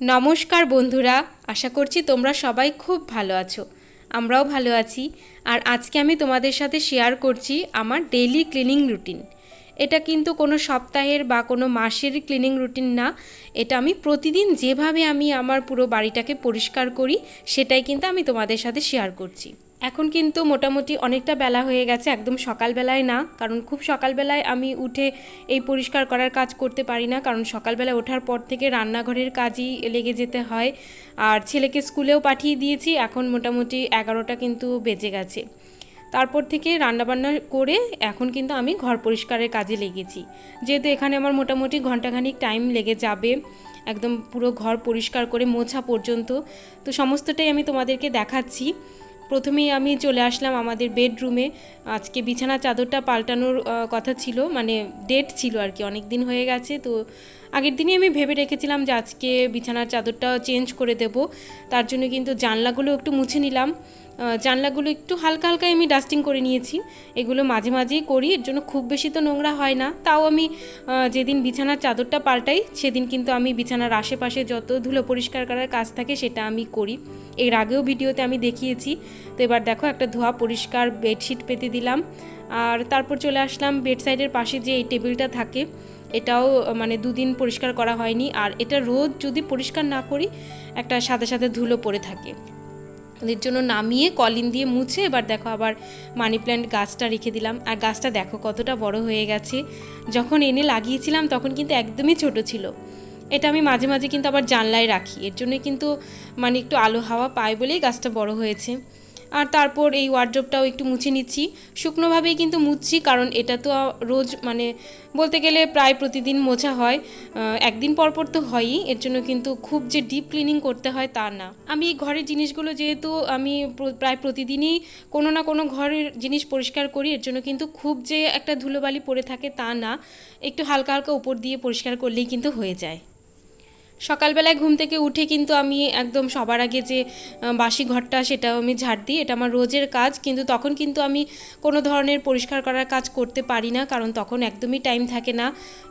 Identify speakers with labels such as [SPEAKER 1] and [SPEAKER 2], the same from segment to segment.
[SPEAKER 1] নমস্কার বন্ধুরা, আশা করছি তোমরা সবাই খুব ভালো আছো। আমরাও ভালো আছি। আর আজকে আমি তোমাদের সাথে শেয়ার করছি আমার ডেইলি ক্লিনিং রুটিন এটা কিন্তু কোনো সপ্তাহের বা কোনো মাসের ক্লিনিং রুটিন না। এটা আমি প্রতিদিন যেভাবে আমি আমার পুরো বাড়িটাকে পরিষ্কার করি, সেটাই কিন্তু আমি তোমাদের সাথে শেয়ার করছি। এখন কিন্তু মোটামুটি অনেকটা বেলা হয়ে গেছে, একদম সকালবেলায় না, কারণ খুব সকালবেলায় আমি উঠে এই পরিষ্কার করার কাজ করতে পারি না, কারণ সকালবেলা ওঠার পর থেকে রান্নাঘরের কাজই লেগে যেতে হয়। আর ছেলেকে স্কুলেও পাঠিয়ে দিয়েছি, এখন মোটামুটি এগারোটা কিন্তু বেজে গেছে। তারপর থেকে রান্নাবান্না করে এখন কিন্তু আমি ঘর পরিষ্কারের কাজে লেগেছি। যেহেতু এখানে আমার মোটামুটি ঘন্টাখানিক টাইম লেগে যাবে, একদম পুরো ঘর পরিষ্কার করে মোছা পর্যন্ত, তো সমস্তটাই আমি তোমাদেরকে দেখাচ্ছি। প্রথমেই আমি চলে আসলাম আমাদের বেডরুমে। আজকে বিছানা চাদরটা পাল্টানোর কথা ছিল মানে ডেট ছিল আর কি, অনেক দিন হয়ে গেছে। তো আগের দিনই আমি ভেবে রেখেছিলাম যে আজকে বিছানার চাদরটা চেঞ্জ করে দেব। তার জন্য কিন্তু জানলাগুলো একটু মুছে নিলাম। জানলাগুলো একটু হালকা হালকা আমি ডাস্টিং করে নিয়েছি। এগুলো মাঝে মাঝেই করি, এর জন্য খুব বেশি তো নোংরা হয় না। তাও আমি যেদিন বিছানার চাদরটা পাল্টাই, সেদিন কিন্তু আমি বিছানার আশেপাশে যত ধুলো পরিষ্কার করার কাজ থাকে সেটা আমি করি। এর আগেও ভিডিওতে আমি দেখিয়েছি। তো এবার দেখো একটা ধোয়া পরিষ্কার বেডশিট পেতে দিলাম। আর তারপর চলে আসলাম বেড সাইডের পাশে যে এই টেবিলটা থাকে, এটাও মানে দুদিন পরিষ্কার করা হয়নি। আর এটা রোজ যদি পরিষ্কার না করি, একটা সাদা সাদা ধুলো পড়ে থাকে। এর জন্য নামিয়ে কলিন দিয়ে মুছে এবার দেখো আবার মানি প্ল্যান্ট গাছটা রেখে দিলাম। আর গাছটা দেখো কতটা বড় হয়ে গেছে। যখন এনে লাগিয়েছিলাম তখন কিন্তু একদমই ছোট ছিল। এটা আমি মাঝে মাঝে কিন্তু আবার জানলায় রাখি। এর জন্য কিন্তু মানে একটু আলো হাওয়া পায় বলেই গাছটা বড় হয়েছে। আর তারপর এই ওয়ার্ড্রপটাও একটু মুছে নিচ্ছি। শুকনোভাবেই কিন্তু মুছছি, কারণ এটা তো রোজ মানে বলতে গেলে প্রায় প্রতিদিন মোছা হয়। একদিন পর পর তো হয়ই, এর জন্য কিন্তু খুব যে ডিপ ক্লিনিং করতে হয় তা না। আমি ঘরের জিনিসগুলো যেহেতু আমি প্রায় প্রতিদিনই কোনো না কোনো ঘরের জিনিস পরিষ্কার করি, এর জন্য কিন্তু খুব যে একটা ধুলোবালি পড়ে থাকে তা না। একটু হালকা হালকা উপর দিয়ে পরিষ্কার করলেই কিন্তু হয়ে যায়। সকালবেলায় ঘুম থেকে উঠে কিন্তু আমি একদম সবার আগে যে বাসি ঘরটা সেটাও আমি ঝাড় দিই। এটা আমার রোজের কাজ। কিন্তু তখন কিন্তু আমি কোনো ধরনের পরিষ্কার করার কাজ করতে পারি না, কারণ তখন একদমই টাইম থাকে না।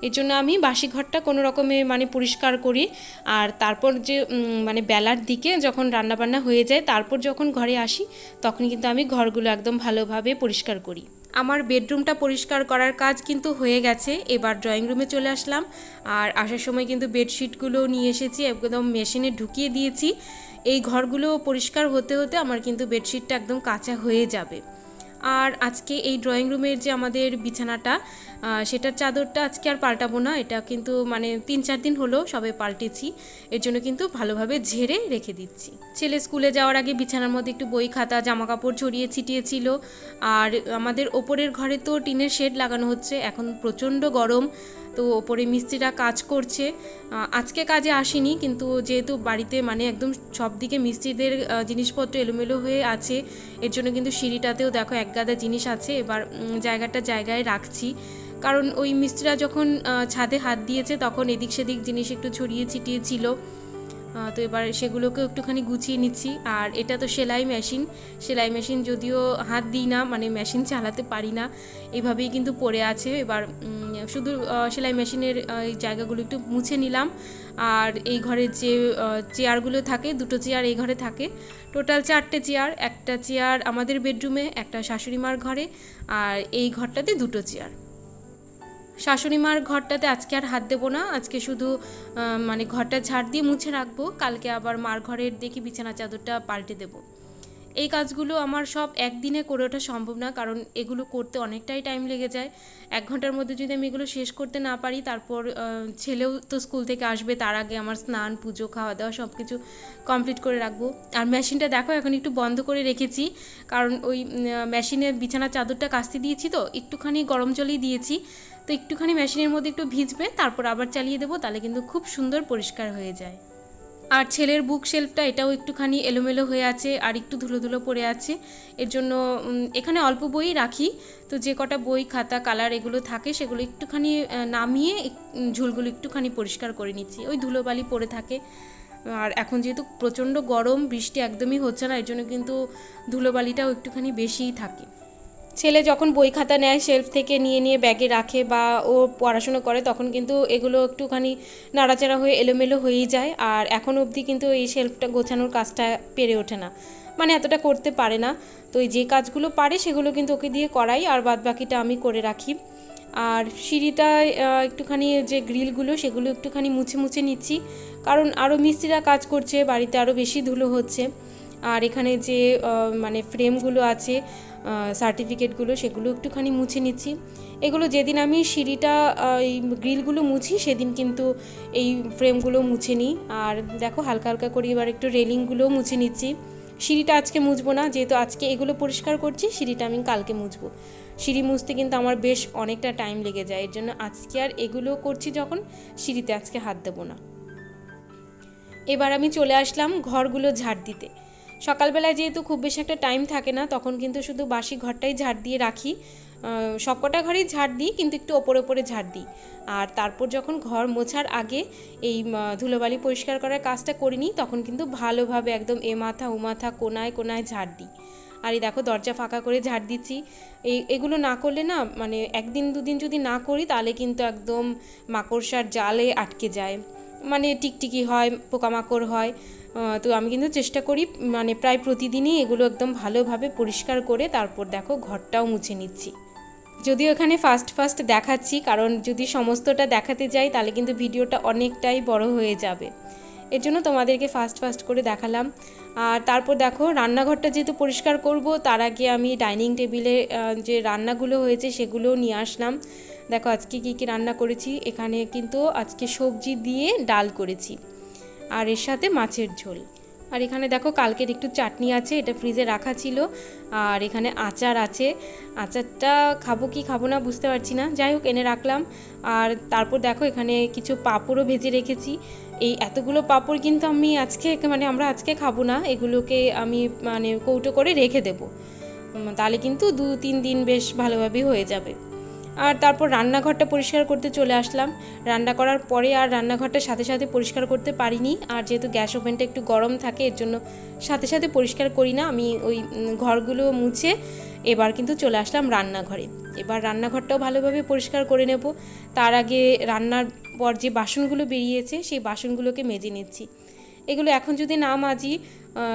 [SPEAKER 1] এর জন্য আমি বাসি ঘরটা কোনো রকমে মানে পরিষ্কার করি। আর তারপর যে মানে বেলার দিকে যখন রান্নাবান্না হয়ে যায়, তারপর যখন ঘরে আসি, তখন কিন্তু আমি ঘরগুলো একদম ভালোভাবে পরিষ্কার করি। আমার বেডরুমটা পরিষ্কার করার কাজ কিন্তু হয়ে গেছে। এবার ড্রয়িং রুমে চলে আসলাম। আর আসার সময় কিন্তু বেডশিটগুলো নিয়ে এসেছি, একদম মেশিনে ঢুকিয়ে দিয়েছি। এই ঘরগুলো পরিষ্কার হতে হতে আমার কিন্তু বেডশিটটা একদম কাঁচা হয়ে যাবে। আর আজকে এই ড্রয়িং রুমের যে আমাদের বিছানাটা সেটার চাদরটা আজকে আর পাল্টাবো না, এটা কিন্তু মানে তিন চার দিন হলো সবে পাল্টেছি। এর জন্য কিন্তু ভালোভাবে ঝেড়ে রেখে দিচ্ছি। ছেলে স্কুলে যাওয়ার আগে বিছানার মধ্যে একটু বই খাতা জামা কাপড় ছড়িয়ে ছিটিয়েছিল। আর আমাদের ওপরের ঘরে তো টিনের শেড লাগানো হচ্ছে, এখন প্রচণ্ড গরম। তো ওপরে মিস্ত্রিরা কাজ করছে। আজকে কাজে আসিনি, কিন্তু যেহেতু বাড়িতে মানে একদম সব দিকে মিস্ত্রিদের জিনিসপত্র এলোমেলো হয়ে আছে, এর জন্য কিন্তু সিঁড়িটাতেও দেখো এক গাদা জিনিস আছে, এবার জায়গাটা জায়গায় রাখছি। কারণ ওই মিস্ত্রিরা যখন ছাদে হাত দিয়েছে, তখন এদিক সেদিক জিনিস একটু ছড়িয়ে ছিটিয়ে ছিল। তো এবার সেগুলোকে একটুখানি গুছিয়ে নিচ্ছি। আর এটা তো সেলাই মেশিন। সেলাই মেশিন যদিও হাত দিই না মানে মেশিন চালাতে পারি না, এভাবেই কিন্তু পড়ে আছে। এবার শুধু সেলাই মেশিনের এই জায়গাগুলো একটু মুছে নিলাম। আর এই ঘরের যে চেয়ারগুলো থাকে, দুটো চেয়ার এই ঘরে থাকে। টোটাল চারটে চেয়ার, একটা চেয়ার আমাদের বেডরুমে, একটা শাশুড়ি মার ঘরে, আর এই ঘরটাতে দুটো চেয়ার। শাশুড়ি মার ঘরটাতে আজকে আর হাত দেবো না। আজকে শুধু মানে ঘরটা ঝাড় দিয়ে মুছে রাখব। কালকে আবার মার ঘরের দেখি বিছানা চাদরটা পাল্টে দেবো। এই কাজগুলো আমার সব একদিনে করে ওঠা সম্ভব না, কারণ এগুলো করতে অনেকটাই টাইম লেগে যায়। এক ঘণ্টার মধ্যে যদি আমি এগুলো শেষ করতে না পারি, তারপর ছেলেও তো স্কুল থেকে আসবে, তার আগে আমার স্নান, পুজো খাওয়া দাওয়া সব কিছু কমপ্লিট করে রাখব। আর মেশিনটা দেখো, এখন একটু বন্ধ করে রেখেছি। কারণ ওই মেশিনের বিছানা চাদরটা কাস্তে দিয়েছি তো, একটুখানি গরম জলই দিয়েছি। তো একটুখানি মেশিনের মধ্যে একটু ভিজবে, তারপর আবার চালিয়ে দেবো, তাহলে কিন্তু খুব সুন্দর পরিষ্কার হয়ে যায়। আর ছেলের বুক শেলফটা এটাও একটুখানি এলোমেলো হয়ে আছে, আর একটু ধুলো ধুলো পড়ে আছে। এর জন্য এখানে অল্প বই রাখি। তো যে কটা বই, খাতা, কালার এগুলো থাকে, সেগুলো একটুখানি নামিয়ে ঝুলগুলো একটুখানি পরিষ্কার করে নিচ্ছি। ওই ধুলোবালি পড়ে থাকে। আর এখন যেহেতু প্রচণ্ড গরম, বৃষ্টি একদমই হচ্ছে না, এর জন্য কিন্তু ধুলোবালিটাও একটুখানি বেশিই থাকে। ছেলে যখন বই খাতা নেয় শেলফ থেকে নিয়ে নিয়ে ব্যাগে রাখে বা ও পড়াশুনো করে তখন কিন্তু এগুলো একটুখানি নাড়াচাড়া হয়ে এলোমেলো হয়েই যায়। আর এখন অবধি কিন্তু এই শেলফটা গোছানোর কাজটা পেরে ওঠে না। মানে এতটা করতে পারে না। তো এই যে কাজগুলো পারে সেগুলো কিন্তু ওকে দিয়ে করাই আর বাদ বাকিটা আমি করে রাখি। আর সিঁড়িটায় আহ, একটুখানি যে গ্রিলগুলো সেগুলো একটুখানি মুছে মুছে নিচ্ছি। কারণ আরও মিস্ত্রিরা কাজ করছে বাড়িতে আরও বেশি ধুলো হচ্ছে। আর এখানে যে মানে ফ্রেমগুলো আছে সার্টিফিকেটগুলো, সেগুলো একটুখানি মুছে নিচ্ছি। এগুলো যেদিন আমি সিঁড়িটা এই গ্রিলগুলো মুছি, সেদিন কিন্তু এই ফ্রেমগুলো মুছে নিই। আর দেখো, হালকা হালকা করে এবার একটু রেলিংগুলোও মুছে নিচ্ছি। সিঁড়িটা আজকে মুছবো না, যেহেতু আজকে এগুলো পরিষ্কার করছি, সিঁড়িটা আমি কালকে মুছবো। সিঁড়ি মুছতে কিন্তু আমার বেশ অনেকটা টাইম লেগে যায়, এর জন্য আজকে আর এগুলো করছি যখন, সিঁড়িতে আজকে হাত দেবো না। এবার আমি চলে আসলাম ঘরগুলো ঝাড় দিতে। সকালবেলায় যেহেতু খুব বেশি একটা টাইম থাকে না, তখন কিন্তু শুধু বাসি ঘরটাই ঝাড় দিয়ে রাখি। সবকটা ঘরেই ঝাড় দিই, কিন্তু একটু ওপরে ওপরে ঝাড় দিই। আর তারপর যখন ঘর মোছার আগে এই ধুলোবালি পরিষ্কার করার কাজটা করে নিই তখন কিন্তু ভালোভাবে একদম এ মাথা, ও মাথা কোনায় কোনায় ঝাড় দিই। আর এই দেখো দরজা ফাঁকা করে ঝাড় দিচ্ছি। এই, এগুলো না করলে না মানে একদিন দুদিন যদি না করি, তাহলে কিন্তু একদম মাকড়সার জালে আটকে যায়। মানে টিকটিকি হয়, পোকামাকড় হয় তো আমি কিন্তু চেষ্টা করি মানে প্রায় প্রতিদিনই এগুলো একদম ভালোভাবে পরিষ্কার করে তারপর দেখো ঘরটাও মুছে নিচ্ছি। যদিও এখানে ফার্স্ট ফার্স্ট দেখাচ্ছি, কারণ যদি সমস্তটা দেখাতে যাই তাহলে কিন্তু ভিডিওটা অনেকটাই বড় হয়ে যাবে। এর জন্য তোমাদেরকে ফার্স্ট ফার্স্ট করে দেখালাম। আর তারপর দেখো রান্নাঘরটা যেহেতু পরিষ্কার করব, তার আগে আমি ডাইনিং টেবিলে যে রান্নাগুলো হয়েছে সেগুলোও নিয়ে আসলাম। দেখো আজকে কী কী রান্না করেছি, এখানে কিন্তু আজকে সবজি দিয়ে ডাল করেছি আর এর সাথে মাছের ঝোল। আর এখানে দেখো কালকের একটু চাটনি আছে, এটা ফ্রিজে রাখা ছিল আর এখানে আচার আছে। আচারটা খাব কি খাব না বুঝতে পারছি না, যাই হোক এনে রাখলাম। আর তারপর দেখো এখানে কিছু পাঁপড়ও ভেজে রেখেছি। এই এতগুলো পাঁপড় কিন্তু আমি আজকে মানে আমরা আজকে খাব না, এগুলোকে আমি মানে কৌটো করে রেখে দেবো। তাহলে কিন্তু দু তিন দিন বেশ ভালোভাবেই হয়ে যাবে। আর তারপর রান্নাঘরটা পরিষ্কার করতে চলে আসলাম। রান্না করার পরে আর রান্নাঘরটা সাথে সাথে পরিষ্কার করতে পারিনি। আর যেহেতু গ্যাস ওভেনটা একটু গরম থাকে, এর জন্য সাথে সাথে পরিষ্কার করি না। আমি ওই ঘরগুলো মুছে এবার কিন্তু চলে আসলাম রান্নাঘরে। এবার রান্নাঘরটাও ভালোভাবে পরিষ্কার করে নেব। তার আগে রান্নার পর যে বাসনগুলো বেরিয়েছে, সেই বাসনগুলোকে মেজে নিচ্ছি। এগুলো এখন যদি না মাজি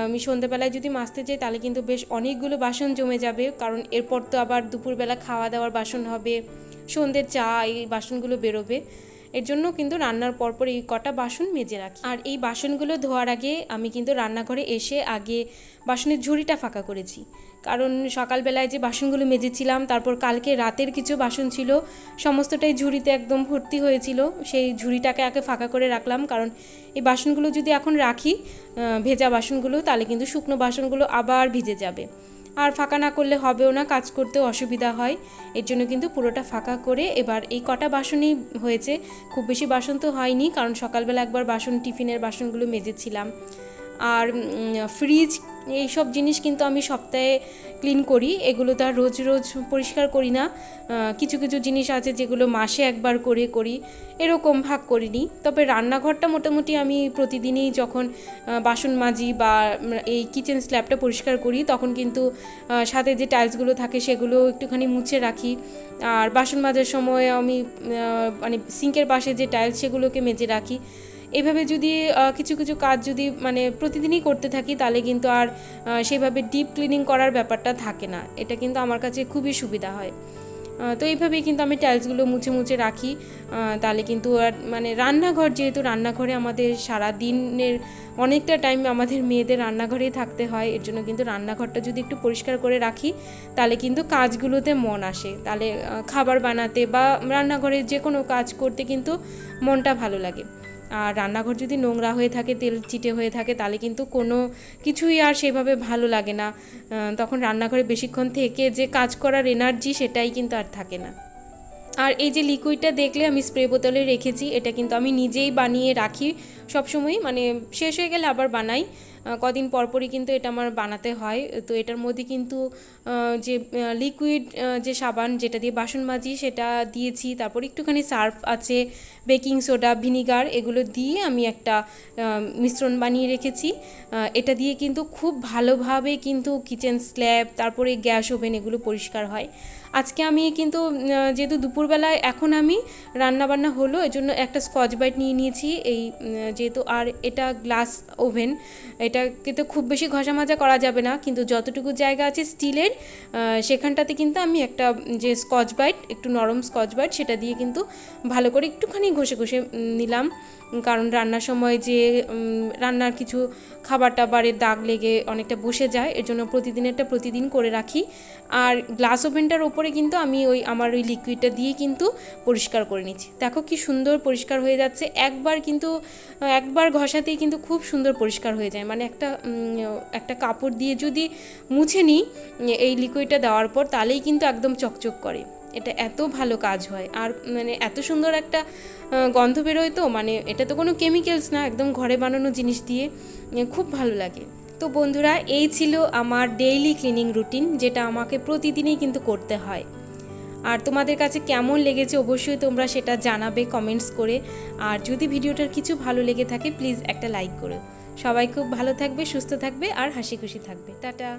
[SPEAKER 1] আমি সন্ধ্যেবেলায় যদি মাজতে যাই, তাহলে কিন্তু বেশ অনেকগুলো বাসন জমে যাবে। কারণ এরপর তো আবার দুপুরবেলা খাওয়া দাওয়ার বাসন হবে, সন্ধ্যের চা, এই বাসনগুলো বেরোবে। এর জন্য কিন্তু রান্নার পরপর এই কটা বাসন মেজে রাখি। আর এই বাসনগুলো ধোয়ার আগে আমি কিন্তু রান্নাঘরে এসে আগে বাসনের ঝুড়িটা ফাঁকা করেছি। কারণ সকালবেলায় যে বাসনগুলো মেজেছিলাম তারপর কালকে রাতের কিছু বাসন ছিল সমস্তটাই ঝুড়িতে একদম ভর্তি হয়েছিল। সেই ঝুড়িটাকে আগে ফাঁকা করে রাখলাম কারণ এই বাসনগুলো যদি এখন রাখি ভেজা বাসনগুলো তাহলে কিন্তু শুকনো বাসনগুলো আবার ভিজে যাবে। আর ফাঁকা না করলে হবেও না কাজ করতেও অসুবিধা হয়। এর জন্য কিন্তু পুরোটা ফাঁকা করে এবার এই কটা বাসনই হয়েছে। খুব বেশি বাসন তো হয়নি কারণ সকালবেলা একবার বাসন টিফিনের বাসনগুলো মেজেছিলাম। আর উম, ফ্রিজ এইসব জিনিস কিন্তু আমি সপ্তাহে ক্লিন করি। এগুলো তো আর রোজ রোজ পরিষ্কার করি না। কিছু কিছু জিনিস আছে যেগুলো মাসে একবার করে করি। এরকম ভাগ করিনি। তবে রান্নাঘরটা মোটামুটি আমি প্রতিদিনই যখন বাসন মাজি বা এই কিচেন স্ল্যাবটা পরিষ্কার করি, তখন কিন্তু সাথে যে টাইলসগুলো থাকে সেগুলো একটুখানি মুছে রাখি। আর বাসন মাজার সময় আমি মানে সিঙ্কের পাশে যে টাইলস সেগুলোকে মেজে রাখি। এভাবে যদি কিছু কিছু কাজ যদি মানে প্রতিদিনই করতে থাকি, তাহলে কিন্তু আর সেভাবে ডিপ ক্লিনিং করার ব্যাপারটা থাকে না। এটা কিন্তু আমার কাছে খুবই সুবিধা হয়। তো এইভাবেই কিন্তু আমি টাইলসগুলো মুছে মুছে রাখি। তাহলে কিন্তু আর মানে রান্নাঘর যেহেতু রান্নাঘরে আমাদের সারা দিনের অনেকটা টাইম আমাদের মেয়েদের রান্নাঘরেই থাকতে হয়, এর জন্য কিন্তু রান্নাঘরটা যদি একটু পরিষ্কার করে রাখি, তাহলে কিন্তু কাজগুলোতে মন আসে। তাহলে খাবার বানাতে বা রান্নাঘরে যে কোনো কাজ করতে কিন্তু মনটা ভালো লাগে। আর রান্নাঘর যদি নোংরা হয়ে থাকে, তেল চিটে হয়ে থাকে, তাহলে কিন্তু কোনো কিছুই আর সেভাবে ভালো লাগে না। তখন রান্নাঘরে বেশিক্ষণ থেকে যে কাজ করার এনার্জি সেটাই কিন্তু আর থাকে না। আর এই যে লিকুইডটা দেখলে আমি স্প্রে বোতলে রেখেছি, এটা কিন্তু আমি নিজেই বানিয়ে রাখি। সবসময়ই মানে শেষ হয়ে গেলে আবার বানাই। কদিন পরপরই কিন্তু এটা আমার বানাতে হয়। তো এটার মধ্যে কিন্তু যে লিকুইড যে সাবান যেটা দিয়ে বাসন মাজি সেটা দিয়েছি। তারপর একটুখানি সার্ফ আছে বেকিং সোডা ভিনিগার এগুলো দিয়ে আমি একটা মিশ্রণ বানিয়ে রেখেছি। এটা দিয়ে কিন্তু খুব ভালোভাবে কিন্তু কিচেন স্ল্যাব তারপরে গ্যাস ওভেন এগুলো পরিষ্কার হয়। আজকে আমি কিন্তু যেহেতু দুপুরবেলায় এখন আমি রান্নাবান্না হলো এর জন্য একটা স্কচ বাইট নিয়ে নিয়েছি। এই যেহেতু আর এটা গ্লাস ওভেন এটা কিন্তু খুব বেশি ঘষা মাজা করা যাবে না, কিন্তু যতটুকু জায়গা আছে স্টিলের সেখানটাতে কিন্তু আমি একটা যে স্কচ বাইট, একটু নরম স্কচ বাইট, সেটা দিয়ে কিন্তু ভালো করে একটুখানি ঘষে ঘষে নিলাম। কারণ রান্নার সময় যে রান্নার কিছু খাবার টাবারের দাগ লেগে অনেকটা বসে যায় এর জন্য প্রতিদিনেরটা প্রতিদিন করে রাখি। আর গ্লাস ওভেনটার ওপরে কিন্তু আমি ওই আমার ওই লিকুইডটা দিয়ে কিন্তু পরিষ্কার করে নিচ্ছি। দেখো কি সুন্দর পরিষ্কার হয়ে যাচ্ছে। একবার কিন্তু, একবার ঘষাতেই কিন্তু খুব সুন্দর পরিষ্কার হয়ে যায়। মানে একটা একটা কাপড় দিয়ে যদি মুছে নিই, এই লিকুইডটা দেওয়ার পর তাহলেই কিন্তু একদম চকচক করে। এটা এত ভালো কাজ হয়। আর মানে এত সুন্দর একটা গন্ধ বেরোয় তো মানে এটা তো কোনো কেমিক্যালস না, একদম ঘরে বানানো জিনিস দিয়ে খুব ভালো লাগে। তো বন্ধুরা, এই ছিল আমার ডেইলি ক্লিনিং রুটিন যেটা আমাকে প্রতিদিনই কিন্তু করতে হয়। আর তোমাদের কাছে কেমন লেগেছে অবশ্যই তোমরা সেটা জানাবে কমেন্টস করে। আর যদি ভিডিওটার কিছু ভালো লেগে থাকে প্লিজ একটা লাইক করো। সবাই খুব ভালো থাকবে, সুস্থ থাকবে, আর হাসি খুশি থাকবে। টাটা!